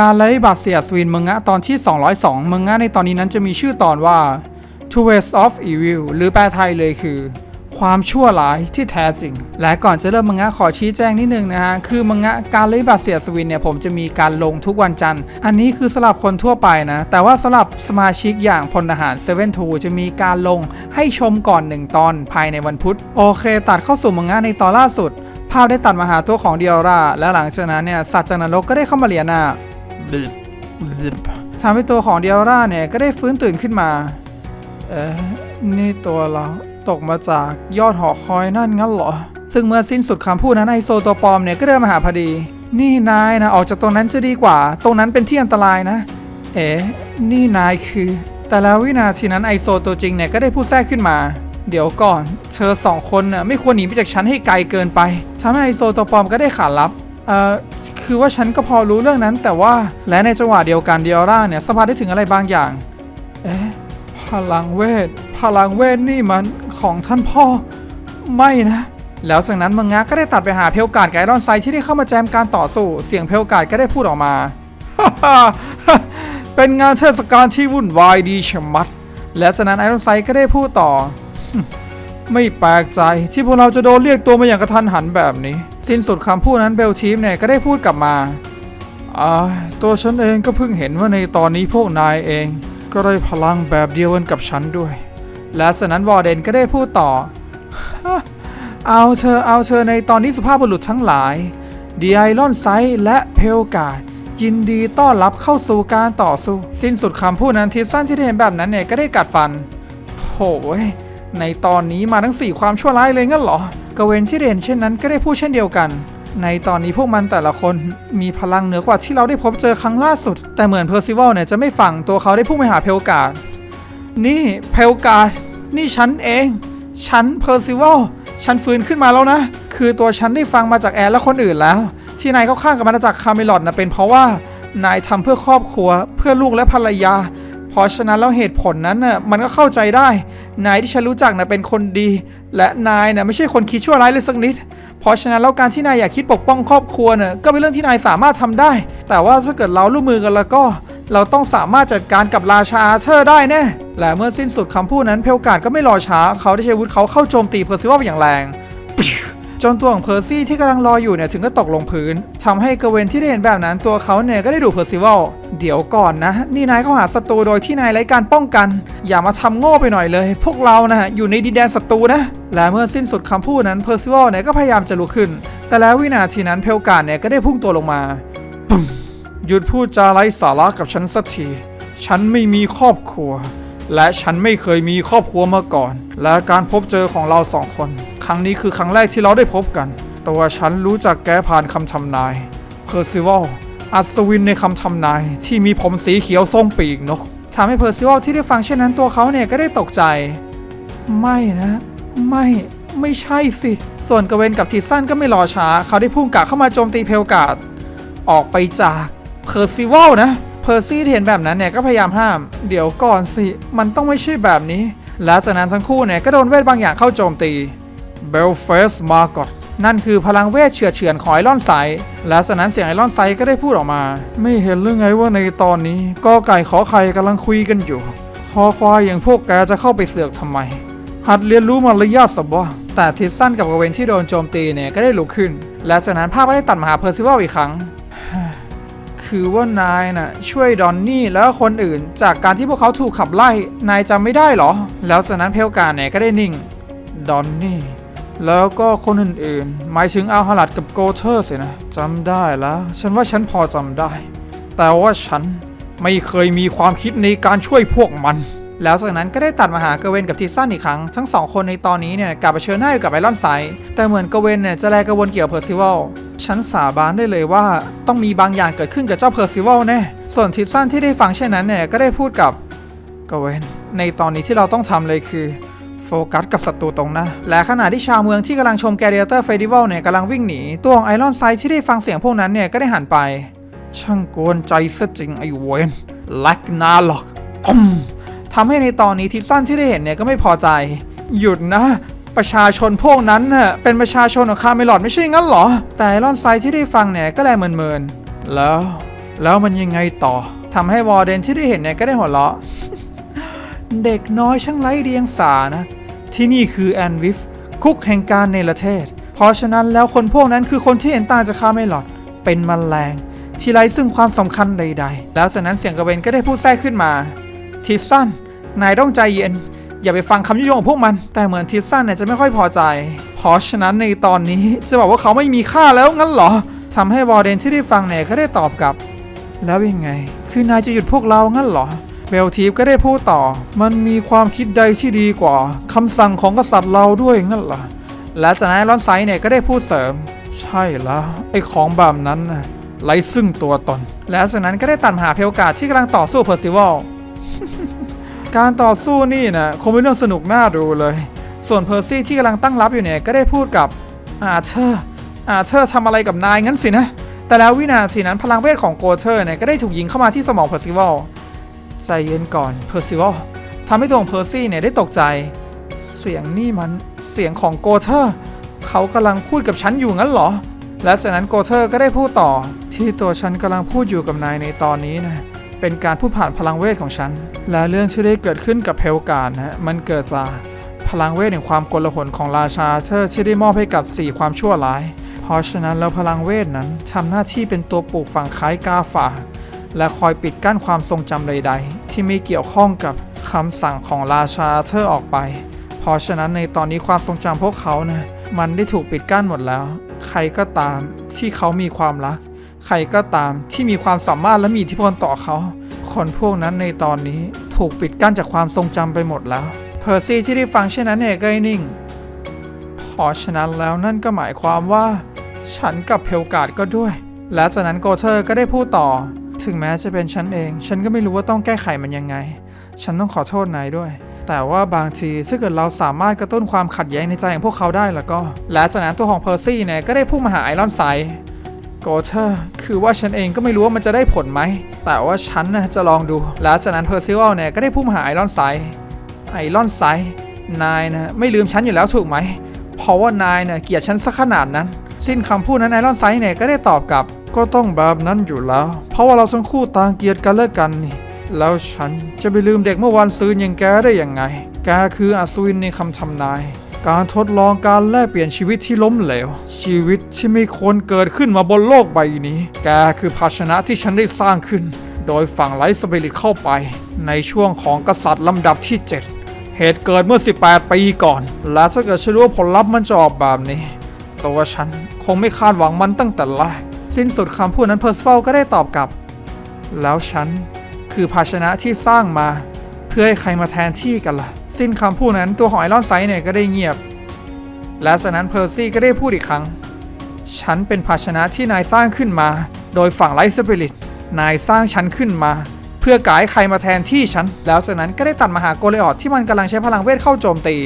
การไล่บาดเสียสวินมังงะตอนที่ 202 มังงะในตอนนี้นั้นจะมีชื่อตอนว่า Two Ways of Evil หรือแปลไทยเลยคือ ความชั่วร้ายที่แท้จริง และก่อนจะเริ่มมังงะขอชี้แจงนิดนึงนะฮะ คือมังงะการเล่บาดเสียสวินเนี่ยผมจะมีการลงทุกวันจันทร์ อันนี้คือสำหรับคนทั่วไปนะ แต่ว่าสำหรับสมาชิกอย่างพลทหาร7 2จะมีการลงให้ชมก่อน 1 ตอนภายในวันพุธ โอเค ตัดเข้าสู่มังงะในตอนล่าสุด ภาพได้ตัดมาหาตัวของเดียร่าและหลังจากนั้นเนี่ยสัตว์จากนรกก็ได้เข้ามาเรียนน่ะ ทำให้ตัวของเดียร่าเนี่ย ก็ได้ฟื้นตื่นขึ้นมา เอ๊ะนี่ตัวเราตกมาจากยอดหอคอยนั่นงั้นเหรอ ซึ่งเมื่อสิ้นสุดคำพูดนั้นไอโซตัวปลอมเนี่ยก็เดินมาหาพอดี นี่นายนะออกจากตรงนั้นจะดีกว่า ตรงนั้นเป็นที่อันตรายนะ เอ๊ะนี่นายคือ แต่แล้ววินาทีนั้นไอโซตัวจริงเนี่ยก็ได้พูดแทรกขึ้นมา เดี๋ยวก่อน เธอสองคนน่ะไม่ควรหนีไปจากฉันให้ไกลเกินไปทำให้ไอโซตัวปลอมก็ได้ขารับ เอ่อ คือว่าฉันก็พอรู้เรื่องนั้น แต่ว่าและในจังหวะเดียวกันเดียร่าเนี่ยสัมผัสได้ถึงอะไรบางอย่าง เอ๊ะพลังเวท พลังเวทนี่มันของท่านพ่อ ไม่นะ แล้วจากนั้นมังงะก็ได้ตัดไปหาเพลกาดกับไอรอนไซที่ได้เข้ามาแจมการต่อสู้ เสียงเพลกาดก็ได้พูดออกมา เป็นงานเทศกาลที่วุ่นวายดีชะมัด และจากนั้นไอรอนไซก็ได้พูดต่อ ไม่แปลกใจที่พวกเราจะโดนเรียกตัวมาอย่างกระทันหันแบบนี้ สิ้นสุดคำพูดนั้นเบลทีมเนี่ยก็ได้พูดกลับมาอ่าตัวฉันเองก็เพิ่งเห็นว่าในตอนนี้พวกนายเอง ก็ได้พลังแบบเดียวกันกับฉันด้วย และจากนั้นวอร์เดนก็ได้พูดต่อ เอาเธอเอาเธอในตอนนี้สุภาพบุรุษทั้งหลายดีไอรอนไซด์และเพลกาดยินดีต้อนรับเข้าสู่การต่อสู้ สิ้นสุดคำพูดนั้นทิสซันที่ได้เห็นแบบนั้นเนี่ยก็ได้กัดฟันโถ่ในตอนนี้มาทั้ง4ความชั่วร้ายเลยงั้นเหรอ กเวนที่เด่นเช่นนั้นก็ได้พูดเช่นเดียวกัน ในตอนนี้พวกมันแต่ละคนมีพลังเหนือกว่าที่เราได้พบเจอครั้งล่าสุด แต่เหมือนเพอร์ซิวัลเนี่ยจะไม่ฟังตัวเขาได้พุ่งไปหาเพลกาดนี่เพลกาดนี่ฉันเอง ฉันเพอร์ซิวัลฉันฟื้นขึ้นมาแล้วนะ คือตัวฉันได้ฟังมาจากแอนและคนอื่นแล้ว ที่นายเข้าข้างกับมาจากคาเมลอดนะเป็นเพราะว่านายทำเพื่อครอบครัว เพื่อลูกและภรรยา เพราะฉะนั้นแล้วเหตุผลนั้นน่ะมันก็เข้าใจได้ นายที่ฉันรู้จักน่ะเป็นคนดี และนายน่ะไม่ใช่คนคิดชั่วร้ายเลยสักนิด เพราะฉะนั้นแล้วการที่นายอยากคิดปกป้องครอบครัวน่ะก็เป็นเรื่องที่นายสามารถทำได้ แต่ว่าถ้าเกิดเราร่วมมือกันแล้วก็ เราต้องสามารถจัดการกับราชาอาเธอร์ได้แน่และเมื่อสิ้นสุดคำพูดนั้นเพลกาดก็ไม่รอช้าเขาได้ใช้อาวุธเขาเข้าโจมตีเพอร์ซิวัลอย่างแรง จนตัวของเพอร์ซี่ที่กำลังรออยู่เนี่ยถึงก็ตกลงพื้นทำให้เกเวนที่ได้เห็นแบบนั้นตัวเขาเนี่ยก็ได้ดูเพอร์ซิวัลเดี๋ยวก่อนนะ นี่นายเข้าหาศัตรูโดยที่นายไร้การป้องกัน อย่ามาทำโง่ไปหน่อยเลย พวกเรานะอยู่ในดินแดนศัตรูนะ และเมื่อสิ้นสุดคำพูดนั้นเพอร์ซิวัลเนี่ยก็พยายามจะลุกขึ้น แต่แล้ววินาทีนั้นเพลกาดเนี่ยก็ได้พุ่งตัวลงมาหยุดพูดจาไร้สาระกับฉันสักทีฉันไม่มีครอบครัว และฉันไม่เคยมีครอบครัวมาก่อน และการพบเจอของเราสองคน ครั้งนี้คือครั้งแรกที่เราได้พบกัน ตัวฉันรู้จักแกผ่านคำทำนาย เพอร์ซิวัล อัศวินในคำทำนาย ที่มีผมสีเขียวทรงปีกนกทำให้เพอร์ซิวัลที่ได้ฟังเช่นนั้นตัวเขาเนี่ยก็ได้ตกใจ ไม่นะ ไม่ไม่ใช่สิ ส่วนกเวนกับทิสันก็ไม่รอช้า เขาได้พุ่งกะเข้ามาโจมตีเพลกาดออกไปจากเพอร์ซิวัลนะ เพอร์ซี่เห็นแบบนั้นเนี่ยก็พยายามห้าม เดี๋ยวก่อนสิ มันต้องไม่ใช่แบบนี้ และจากนั้นทั้งคู่เนี่ยก็โดนเวทบางอย่างเข้าโจมตี เบลเฟสมาก่อนนั่นคือพลังเวทเฉือนเฉือนของไอรอนไซและจากนั้นเสียงไอรอนไซก็ได้พูดออกมา ไม่เห็นเรื่องไงว่าในตอนนี้กอไก่ขอไข่กำลังคุยกันอยู่ คอควายอย่างพวกแกจะเข้าไปเสือกทำไม หัดเรียนรู้มารยาทสบวะแต่ทิสซันกับกเวนที่โดนโจมตีเนี่ยก็ได้ลุกขึ้น และจากนั้นภาพก็ได้ตัดมาหาเพอร์ซิวัลอีกครั้ง คือว่านายน่ะช่วยดอนนี่แล้วคนอื่น จากการที่พวกเขาถูกขับไล่ นายจำไม่ได้เหรอ แล้วจากนั้นเพลกาเนี่ยก็ได้นิ่ง ดอนนี่ แล้วก็คนอื่นๆ หมายถึงอัลฮาลัดกับโกเทอร์สินะจำได้แล้ว ฉันว่าฉันพอจำได้ แต่ว่าฉันไม่เคยมีความคิดในการช่วยพวกมัน แล้วจากนั้นก็ได้ตัดมาหาเกเวนกับทิสซันอีกครั้ง ทั้งสองคนในตอนนี้เนี่ยกลับมาเชิญหน้าอยู่กับไอรอนไซด์แต่เหมือนเกเวนเนี่ยจะแลกระวนเกี่ยวกับเพอร์ซิวัลฉันสาบานได้เลยว่าต้องมีบางอย่างเกิดขึ้นกับเจ้าเพอร์ซิวัลแน่ส่วนทิสซันที่ได้ฟังเช่นนั้นเนี่ยก็ได้พูดกับเกเวนในตอนนี้ที่เราต้องทำเลยคือ ฟกัสกับศัตรูตรงหนะ และขณะที่ชาวเมืองที่กำลังชมแกเดียเตอร์เฟสติวัลเนี่ยกำลังวิ่งหนี ตัวของไอรอนไซที่ได้ฟังเสียงพวกนั้นเนี่ยก็ได้หันไป ช่างกวนใจซะจริงไอ้เวนแลกนาหรอกอมทำให้ในตอนนี้ทิสซันที่ได้เห็นเนี่ยก็ไม่พอใจ หยุดนะประชาชนพวกนั้นน่ะเป็นประชาชนของคาเมลอดไม่ใช่งั้นเหรอ แต่ไอรอนไซที่ได้ฟังเนี่ยก็แลเมินๆแล้ว แล้วมันยังไงต่อทำให้วอร์เดนที่ได้เห็นเนี่ยก็ได้หัวเราะ เด็กน้อยช่างไร้เดียงสานะ ที่นี่คือแอนวิฟคุกแห่งการเนประเทศ เพราะฉะนั้นแล้วคนพวกนั้นคือคนที่เห็นต่างจากคาเมลอดเป็นมแมลง ที่ไร้ซึ่งความสำคัญใด ๆ แล้วจากนั้นเสียงกระเวนก็ได้พูดแทรกขึ้นมา ทิสซันนายต้องใจเย็น อย่าไปฟังคำยุยงของพวกมัน แต่เหมือนทิสซันเนี่ยจะไม่ค่อยพอใจ เพราะฉะนั้นในตอนนี้จะบอกว่าเขาไม่มีค่าแล้วงั้นเหรอทำให้วอร์เดนที่ได้ฟังเนี่ยก็ได้ตอบกลับ แล้วยังไง คือนายจะหยุดพวกเรางั้นเหรอ เบลทีฟก็ได้พูดต่อ มันมีความคิดใดที่ดีกว่าคำสั่งของกษัตริย์เราด้วยงั้นเหรอและจากนั้นรอนไซเนี่ยก็ได้พูดเสริม ใช่แล้วไอ้ของแบบนั้นนะไร้ซึ่งตัวตน และจากนั้นก็ได้ตัดหาเพลกาดที่กำลังต่อสู้เพอร์ซิวัลการต่อสู้นี่นะคงเป็นเรื่องสนุกน่าดูเลย ส่วนเพอร์ซี่ที่กำลังตั้งรับอยู่เนี่ยก็ได้พูดกับอาเธอร์อาเธอร์ทำอะไรกับนายงั้นสินะ แต่แล้ววินาทีนั้นพลังเวทของโกเทอร์เนี่ยก็ได้ถูกยิงเข้ามาที่สมองเพอร์ซิวัล ใจเย็นก่อนเพอร์ซิวัลทำให้ตัวของเพอร์ซี่เนี่ยได้ตกใจ เสียงนี่มันเสียงของโกเทอร์ เขากำลังพูดกับฉันอยู่งั้นเหรอ และจากนั้นโกเทอร์ก็ได้พูดต่อ ที่ตัวฉันกำลังพูดอยู่กับนายในตอนนี้นะเป็นการพูดผ่านพลังเวทของฉัน และเรื่องที่ได้เกิดขึ้นกับเพลการนะมันเกิดจากพลังเวทแห่งความกลาหลของราชาเธอที่ได้มอบให้กับสี่ความชั่วร้าย เพราะฉะนั้นแล้วพลังเวทนั้นทำหน้าที่เป็นตัวปลูกฝังคล้ายกาฝาก และคอยปิดกั้นความทรงจำใด ๆ ที่ไม่เกี่ยวข้องกับคำสั่งของราชาเธอออกไป เพราะฉะนั้นในตอนนี้ความทรงจำพวกเขานะมันได้ถูกปิดกั้นหมดแล้ว ใครก็ตามที่เขามีความรัก ใครก็ตามที่มีความสามารถและมีอิทธิพลต่อเขา คนพวกนั้นในตอนนี้ถูกปิดกั้นจากความทรงจำไปหมดแล้ว เพอร์ซี่ที่ได้ฟังเช่นนั้นเนี่ยก็นิ่งเพราะฉะนั้นแล้วนั่นก็หมายความว่า ฉันกับเพลกาดก็ด้วย และจากนั้นโกเทอร์ก็ได้พูดต่อ ถึงแม้จะเป็นฉันเอง ฉันก็ไม่รู้ว่าต้องแก้ไขมันยังไง ฉันต้องขอโทษนายด้วย แต่ว่าบางทีถ้าเกิดเราสามารถกระตุ้นความขัดแย้งในใจของพวกเขาได้แล้วก็ และจากนั้นตัวของเพอร์ซี่เนี่ยก็ได้พุ่งมาหาไอรอนไซด์โกเทอร์คือว่าฉันเองก็ไม่รู้ว่ามันจะได้ผลไหม แต่ว่าฉันนะจะลองดู และจากนั้นเพอร์ซิวัลเนี่ยก็ได้พุ่งมาหาไอรอนไซด์ไอรอนไซด์นายนะไม่ลืมฉันอยู่แล้วถูกไหม เพราะว่านายเนี่ยเกลียดฉันสักขนาดนั้น สิ้นคำพูดนั้นไอรอนไซด์เนี่ยก็ได้ตอบกลับ ก็ต้องแบบนั้นอยู่แล้ว เพราะว่าเราทั้งคู่ต่างเกลียดกันและกันนี่ แล้วฉันจะไปลืมเด็กเมื่อวันซืนอย่างแกได้ยังไง แกคืออัศวินในคำทำนาย การทดลองการแลกเปลี่ยนชีวิตที่ล้มเหลว ชีวิตที่ไม่ควรเกิดขึ้นมาบนโลกใบนี้ แกคือภาชนะที่ฉันได้สร้างขึ้น โดยฝั่งไลท์สเปริตเข้าไป ในช่วงของกษัตริย์ลำดับที่ 7 เหตุเกิดเมื่อ 18 ปีก่อน และถ้าเกิดฉันรู้ว่าผลลัพธ์มันจะออกแบบนี้ ตัวฉันคงไม่คาดหวังมันตั้งแต่แรก สิ้นสุดคำพูดนั้นเพอร์สเฟลก็ได้ตอบกลับ แล้วฉันคือภาชนะที่สร้างมา เพื่อให้ใครมาแทนที่กันล่ะ สิ้นคำพูดนั้นตัวของไอรอนไซด์เนี่ยก็ได้เงียบ และจากนั้นเพอร์ซี่ก็ได้พูดอีกครั้ง ฉันเป็นภาชนะที่นายสร้างขึ้นมา โดยฝั่งไลท์สปิริต นายสร้างฉันขึ้นมา เพื่อกายใครมาแทนที่ฉัน แล้วจากนั้นก็ได้ตัดมาหาโกเลออดที่มันกำลังใช้พลังเวทเข้าโจมตี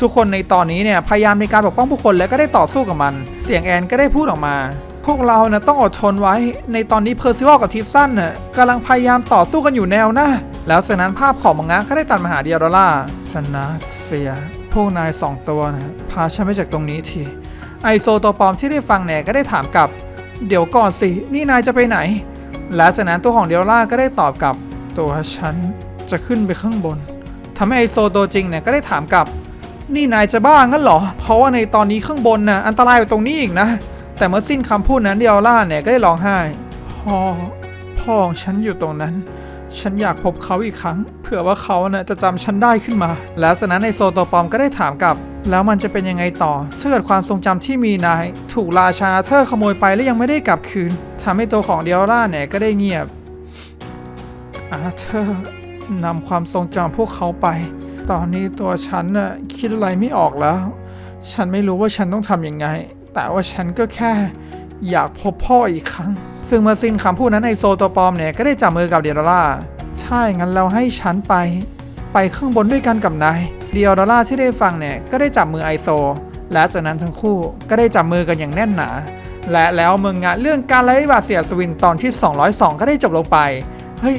ทุกคนในตอนนี้เนี่ยพยายามในการปกป้องผู้คนและก็ได้ต่อสู้กับมัน เสียงแอนก็ได้พูดออกมา พวกเรานะต้องอดทนไว้ ในตอนนี้เพอร์ซิวอลกับทิสซันน่ะกำลังพยายามต่อสู้กันอยู่แนวหน้าแล้วจากนั้นภาพของมังงะก็ได้ตัดมาหาเดียร์ล่าสนักเสีย พวกนายสองตัวนะพาฉันไปจากตรงนี้ทีไอโซตัวปลอมที่ได้ฟังเนี่ยก็ได้ถามกลับ เดี๋ยวก่อนสิ นี่นายจะไปไหน และจากนั้นตัวของเดียร์ล่าก็ได้ตอบกลับ ตัวฉันจะขึ้นไปข้างบนทำให้ไอโซตัวจริงเนี่ยก็ได้ถามกลับ นี่นายจะบ้างั้นเหรอ เพราะว่าในตอนนี้ข้างบนน่ะอันตรายกว่าตรงนี้อีกนะ แต่เมื่อสิ้นคำพูดนั้นเดียล่าเนี่ยก็ได้ร้องไห้พ่อพ่อของฉันอยู่ตรงนั้น ฉันอยากพบเขาอีกครั้ง เผื่อว่าเขาน่ะจะจำฉันได้ขึ้นมา แล้วจากนั้นในโซโตปอมก็ได้ถามกลับ แล้วมันจะเป็นยังไงต่อถ้าเกิดความทรงจำที่มีนาย ถูกราชาเธอขโมยไปและยังไม่ได้กลับคืนทำให้ตัวของเดียล่าเนี่ยก็ได้เงียบอาเธอร์นำความทรงจำพวกเขาไป ตอนนี้ตัวฉันน่ะคิดอะไรไม่ออกแล้ว ฉันไม่รู้ว่าฉันต้องทำยังไง แต่ว่าฉันก็แค่อยากพบพ่ออีกครั้ง ซึ่งเมื่อสิ้นคำพูดนั้นไอโซตัวปลอมเนี่ยก็ได้จับมือกับเดียร์ล่าใช่งั้นเราให้ฉันไปไปข้างบนด้วยกันกับนายเดียร์ล่าที่ได้ฟังเนี่ยก็ได้จับมือไอโซ และจากนั้นทั้งคู่ก็ได้จับมือกันอย่างแน่นหนาและแล้วมึงงะเรื่องการไล่บาเสียสวินตอนที่ 202 ก็ได้จบลงไป เฮ้ย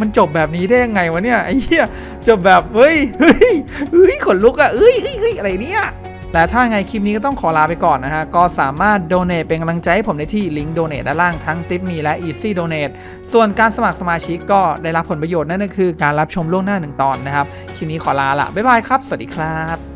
มันจบแบบนี้ได้ยังไงวะเนี่ยไอ้เหี้ยจบแบบเฮ้ยเฮ้ยเฮ้ยขนลุกอะเอ้ยเอ้ยเอ้ยอะไรเนี่ย และถ้าไงคลิปนี้ก็ต้องขอลาไปก่อนนะฮะ ก็สามารถโดเน a t เป็นกำลังใจให้ผมได้ที่ลิงก์โดเน a t ด้านล่างทั้ง t ิ p มีและ Easy Donate ส่วนการสมัครสมาชิกก็ได้รับผลประโยชน์นั่นก็คือ การรับชมล่วงหน้าหนึ่งตอนนะครับ คลิปนี้ขอลาละบ๊ายบายครับ สวัสดีครับ